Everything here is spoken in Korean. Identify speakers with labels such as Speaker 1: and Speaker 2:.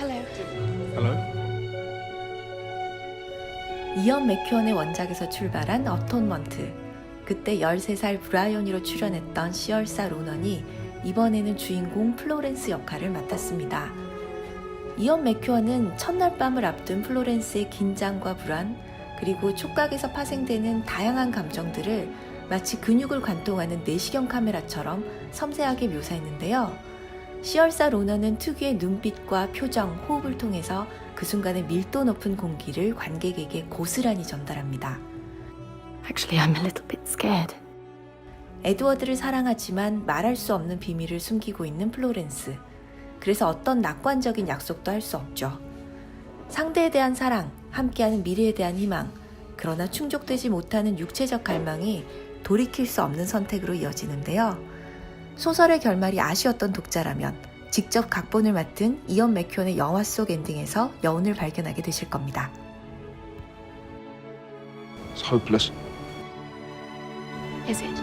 Speaker 1: Hello.
Speaker 2: Hello?
Speaker 3: 이언 맥큐언의 원작에서 출발한 어톤먼트. 그때 13살 브라이언으로 출연했던 시얼사 로넌이 이번에는 주인공 플로렌스 역할을 맡았습니다. 이언 맥큐언은 첫날 밤을 앞둔 플로렌스의 긴장과 불안, 그리고 촉각에서 파생되는 다양한 감정들을 마치 근육을 관통하는 내시경 카메라처럼 섬세하게 묘사했는데요. 시얼사 로넌은 특유의 눈빛과 표정, 호흡을 통해서 그 순간의 밀도 높은 공기를 관객에게 고스란히 전달합니다.
Speaker 1: Actually, I'm a little bit scared.
Speaker 3: 에드워드를 사랑하지만 말할 수 없는 비밀을 숨기고 있는 플로렌스. 그래서 어떤 낙관적인 약속도 할 수 없죠. 상대에 대한 사랑, 함께하는 미래에 대한 희망, 그러나 충족되지 못하는 육체적 갈망이 돌이킬 수 없는 선택으로 이어지는데요. 소설의 결말이 아쉬웠던 독자라면 직접 각본을 맡은 이언 맥큐언의 영화 속 엔딩에서 여운을 발견하게 되실 겁니다.
Speaker 2: It's hopeless.
Speaker 1: Is it?